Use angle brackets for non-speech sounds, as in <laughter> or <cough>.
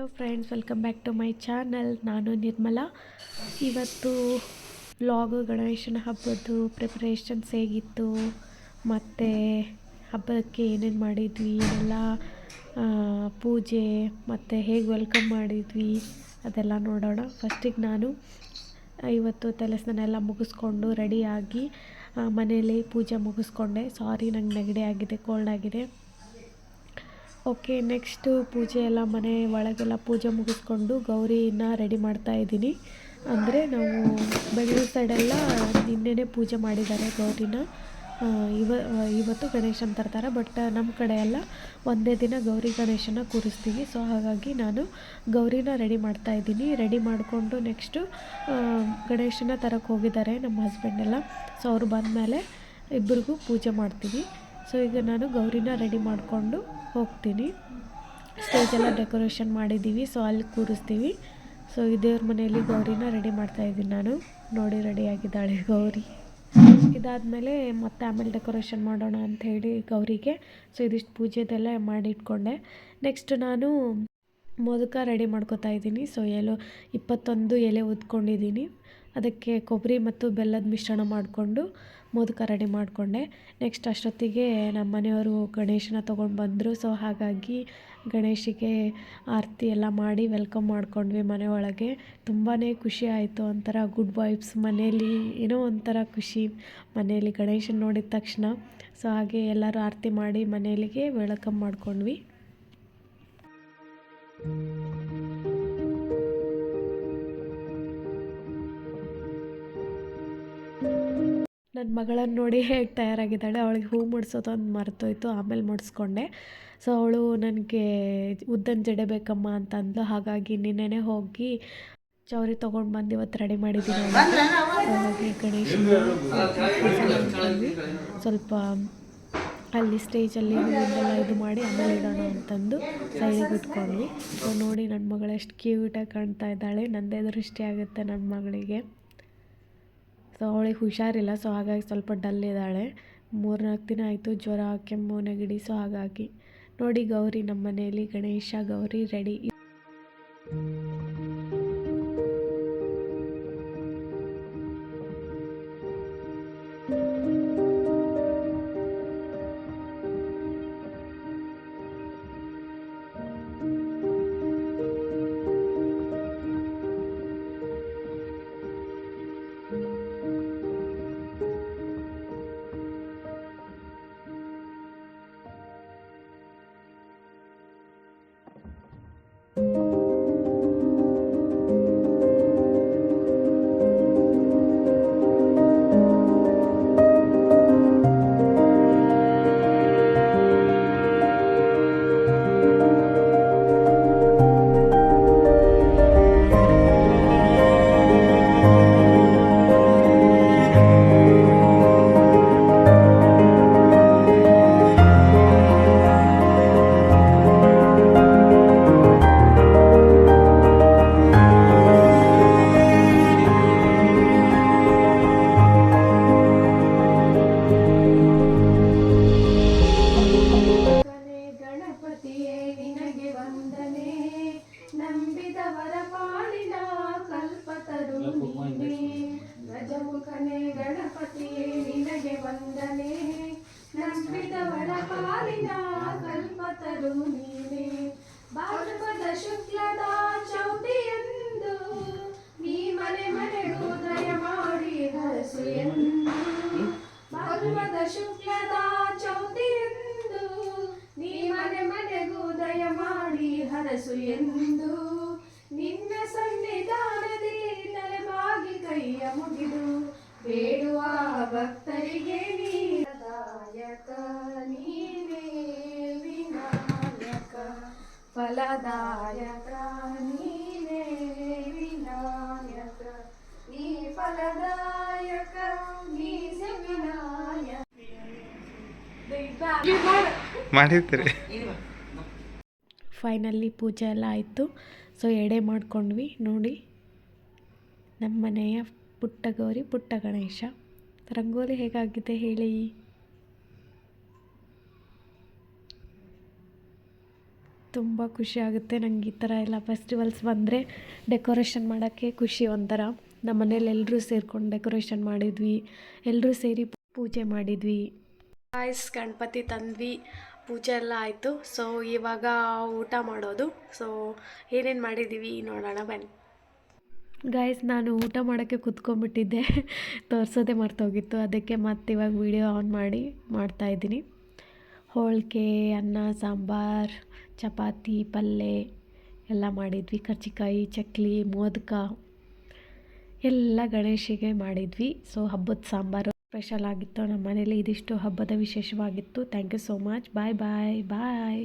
Hello friends welcome back to my channel ನಾನು ನಿರ್ಮಲಾ. ಇವತ್ತು blog ಗಣೇಶನ ಹಬ್ಬದ್ದು ಪ್ರಿಪ್ರೇಷನ್ಸ್ ಹೇಗಿತ್ತು, ಮತ್ತು ಹಬ್ಬಕ್ಕೆ ಏನೇನು ಮಾಡಿದ್ವಿ ಎಲ್ಲ ಪೂಜೆ, ಮತ್ತು ಹೇಗೆ ವೆಲ್ಕಮ್ ಮಾಡಿದ್ವಿ, ಅದೆಲ್ಲ ನೋಡೋಣ. ಫಸ್ಟಿಗೆ ನಾನು ಇವತ್ತು ತಲೆ ಸ್ನಾನ ಮುಗಿಸ್ಕೊಂಡು ರೆಡಿಯಾಗಿ ಮನೆಯಲ್ಲಿ ಪೂಜೆ ಮುಗಿಸ್ಕೊಂಡೆ. ಸಾರಿ ನಂಗೆ ನೆಗಡಿ ಆಗಿದೆ ಕೋಲ್ಡ್ ಆಗಿದೆ. ಓಕೆ, ನೆಕ್ಸ್ಟು ಪೂಜೆ ಎಲ್ಲ ಮನೆ ಒಳಗೆಲ್ಲ ಪೂಜೆ ಮುಗಿಸ್ಕೊಂಡು ಗೌರಿನ ರೆಡಿ ಮಾಡ್ತಾ ಇದ್ದೀನಿ. ಅಂದರೆ ನಾವು ಬೆಂಗಳೂರು ಸೈಡೆಲ್ಲ ನಿನ್ನೆನೇ ಪೂಜೆ ಮಾಡಿದ್ದಾರೆ ಗೌರಿನ. ಇವ, ಇವತ್ತು ಗಣೇಶನ ತರ್ತಾರೆ, ಬಟ್ ನಮ್ಮ ಕಡೆ ಎಲ್ಲ ಒಂದೇ ದಿನ ಗೌರಿ ಗಣೇಶನ ಕೂರಿಸ್ತೀವಿ. ಸೊ ಹಾಗಾಗಿ ನಾನು ಗೌರಿನ ರೆಡಿ ಮಾಡ್ತಾ ಇದ್ದೀನಿ. ರೆಡಿ ಮಾಡಿಕೊಂಡು ನೆಕ್ಸ್ಟು ಗಣೇಶನ ತರಕ್ಕೆ ಹೋಗಿದ್ದಾರೆ ನಮ್ಮ ಹಸ್ಬೆಂಡೆಲ್ಲ ಸೊ ಅವರು ಬಂದಮೇಲೆ ಇಬ್ಬರಿಗೂ ಪೂಜೆ ಮಾಡ್ತೀವಿ. ಸೊ ಈಗ ನಾನು ಗೌರಿನ ರೆಡಿ ಮಾಡಿಕೊಂಡು ಹೋಗ್ತೀನಿ. ಸ್ಟೇಜೆಲ್ಲ ಡೆಕೋರೇಷನ್ ಮಾಡಿದ್ದೀವಿ ಸೊ ಅಲ್ಲಿ ಕೂರಿಸ್ತೀವಿ. ಸೊ ಈ ದೇವ್ರ ಮನೆಯಲ್ಲಿ ಗೌರಿನ ರೆಡಿ ಮಾಡ್ತಾ ಇದ್ದೀನಿ ನಾನು. ನೋಡಿ ರೆಡಿಯಾಗಿದ್ದಾಳೆ ಗೌರಿ. ಇದಾದಮೇಲೆ ಮತ್ತೆ ಆಮೇಲೆ ಡೆಕೋರೇಷನ್ ಮಾಡೋಣ ಅಂತ ಹೇಳಿ ಗೌರಿಗೆ. ಸೊ ಇದಿಷ್ಟು ಪೂಜೆದೆಲ್ಲ ಮಾಡಿಟ್ಕೊಂಡೆ. ನೆಕ್ಸ್ಟ್ ನಾನು ಮೋದಕ ರೆಡಿ ಮಾಡ್ಕೋತಾ ಇದ್ದೀನಿ. ಸೊ ಎಲೆ, ಇಪ್ಪತ್ತೊಂದು ಎಲೆ ಉದ್ಕೊಂಡಿದ್ದೀನಿ. ಅದಕ್ಕೆ ಕೊಬ್ಬರಿ ಮತ್ತು ಬೆಲ್ಲದ ಮಿಶ್ರಣ ಮಾಡಿಕೊಂಡು ಮೋದಕ ರೆಡಿ ಮಾಡಿಕೊಂಡೆ. ನೆಕ್ಸ್ಟ್ ಅಷ್ಟೊತ್ತಿಗೆ ನಮ್ಮ ಮನೆಯವರು ಗಣೇಶನ ತೊಗೊಂಡು ಬಂದರು. ಸೊ ಹಾಗಾಗಿ ಗಣೇಶಿಗೆ ಆರತಿ ಎಲ್ಲ ಮಾಡಿ ವೆಲ್ಕಮ್ ಮಾಡ್ಕೊಂಡ್ವಿ ಮನೆ ಒಳಗೆ ತುಂಬಾ ಖುಷಿ ಆಯಿತು. ಒಂಥರ ಗುಡ್ ವೈಬ್ಸ್ ಮನೆಯಲ್ಲಿ ಏನೋ ಒಂಥರ ಖುಷಿ. ಮನೆಯಲ್ಲಿ ಗಣೇಶನ ನೋಡಿದ ತಕ್ಷಣ. ಸೊ ಹಾಗೆ ಎಲ್ಲರೂ ಆರತಿ ಮಾಡಿ ಮನೆಯಲ್ಲಿಗೆ ವೆಲ್ಕಮ್ ಮಾಡ್ಕೊಂಡ್ವಿ. ನನ್ನ ಮಗಳನ್ನು ನೋಡಿ ಹೇಗೆ ತಯಾರಾಗಿದ್ದಾಳೆ ಅವಳಿಗೆ ಹೂ ಮುಡ್ಸೋದು ಒಂದು ಮರ್ತೋಯ್ತು ಆಮೇಲೆ ಮುಡಿಸ್ಕೊಂಡೆ. ಸೊ ಅವಳು ನನಗೆ ಉದ್ದನ ಜಡೆ ಬೇಕಮ್ಮ ಅಂತ ಅಂದ್ಲು ಹಾಗಾಗಿ ನಿನ್ನೆನೆ ಹೋಗಿ ಚೌರಿ ತೊಗೊಂಡು ಬಂದು ಇವತ್ತು ರೆಡಿ ಮಾಡಿದ್ದೀನಿ. ಹಾಗಾಗಿ ಗಣೇಶನ ಸ್ವಲ್ಪ ಅಲ್ಲಿ ಸ್ಟೇಜಲ್ಲಿ ಹೂವಿಂದೆಲ್ಲ ಇದು ಮಾಡಿ ಆಮೇಲೆ ಇಡೋಣ ಅಂತಂದು ಸೈಡಿಗೆ ಇಟ್ಕೊಂಡ್ವಿ ಸೊ ನೋಡಿ ನನ್ನ ಮಗಳು ಎಷ್ಟು ಕ್ಯೂಟಾಗಿ ಕಾಣ್ತಾ ಇದ್ದಾಳೆ ನನ್ನದೇ ದೃಷ್ಟಿ ಆಗುತ್ತೆ ನನ್ನ ಮಗಳಿಗೆ. ಸೊ ಅವಳಿಗೆ ಹುಷಾರಿಲ್ಲ, ಸೊ ಹಾಗಾಗಿ ಸ್ವಲ್ಪ ಡಲ್ ಇದ್ದಾಳೆ. ಮೂರ್ನಾಲ್ಕು ದಿನ ಆಯಿತು, ಜ್ವರ, ಕೆಮ್ಮು, ನೆಗಡಿ, ಸೊ ಹಾಗಾಗಿ. ನೋಡಿ ಗೌರಿ ನಮ್ಮ ಮನೆಯಲ್ಲಿ ಗಣೇಶ, ಗೌರಿ ರೆಡಿ ಕಲ್ಪತರು ನೀನೇ ಭಾದ್ರಪದ ಶುಕ್ಲದ ಚೌತಿಯಂದು, ನೀ ಮನೆ ಮನೆಗೂ ದಯ ಮಾಡಿ ಹರಸು ಎಂದು. ಭಾದ್ರಪದ ಶುಕ್ಲದ ಚೌತಿಯಂದು, ನೀ ಮನೆ ಮನೆಗೂ ದಯ ಮಾಡಿ ಹರಸು ಎಂದು. ಫಲದಾಯಕ ನೀನೇ ವಿನಾಯಕ ನೀ ಫಲದಾಯಕ ನೀ ವಿನಾಯಕ ಫೈನಲಿ ಪೂಜೆ ಎಲ್ಲ ಆಯಿತು. ಸೊ ಎಡೆ ಮಾಡ್ಕೊಂಡ್ವಿ. ನೋಡಿ ನಮ್ಮ ಮನೆಯ ಪುಟ್ಟ ಗೌರಿ ಪುಟ್ಟ ಗಣೇಶ. ರಂಗೋಲಿ ಹೇಗಾಗಿದೆ ಹೇಳಿ. ತುಂಬ ಖುಷಿ ಆಗುತ್ತೆ. ನಂಗೆ ಈ ಥರ ಎಲ್ಲ ಫೆಸ್ಟಿವಲ್ಸ್ ಬಂದರೆ ಡೆಕೋರೇಷನ್ ಮಾಡೋಕ್ಕೆ ಖುಷಿ ಒಂಥರ. ನಮ್ಮ ಮನೇಲಿ ಎಲ್ಲರೂ ಸೇರ್ಕೊಂಡು ಡೆಕೋರೇಷನ್ ಮಾಡಿದ್ವಿ. ಎಲ್ಲರೂ ಸೇರಿ ಪೂಜೆ ಮಾಡಿದ್ವಿ. ಆಯ್ಸ್ ಗಣಪತಿ ತಂದ್ವಿ. ಪೂಜೆ ಎಲ್ಲ ಆಯಿತು. ಸೊ ಇವಾಗ ಊಟ ಮಾಡೋದು. ಸೊ ಏನೇನು ಮಾಡಿದ್ದೀವಿ ನೋಡೋಣ ಬನ್ನಿ. ಗಾಯ್ಸ್ ನಾನು ಊಟ ಮಾಡೋಕ್ಕೆ ಕುತ್ಕೊಂಡ್ಬಿಟ್ಟಿದ್ದೆ. <laughs> ತೋರಿಸೋದೇ ಮರ್ತೋಗಿತ್ತು. ಅದಕ್ಕೆ ಮತ್ತೆ ಇವಾಗ ವಿಡಿಯೋ ಆನ್ ಮಾಡಿ ಮಾಡ್ತಾಯಿದ್ದೀನಿ ಹೋಳಿಗೆ ಅನ್ನ ಸಾಂಬಾರು ಚಪಾತಿ ಪಲ್ಯ ಎಲ್ಲ ಮಾಡಿದ್ವಿ. ಕರ್ಜಿಕಾಯಿ ಚಕ್ಲಿ, ಮೋದಕ ಎಲ್ಲ ಗಣೇಶಿಗೆ ಮಾಡಿದ್ವಿ. ಸೊ ಹಬ್ಬದ ಸಾಂಬಾರು ಸ್ಪೆಷಲ್ ಆಗಿತ್ತು. ನಮ್ಮ ಮನೇಲಿ ಇದಿಷ್ಟು ಹಬ್ಬದ ವಿಶೇಷವಾಗಿತ್ತು. Thank you so much bye bye bye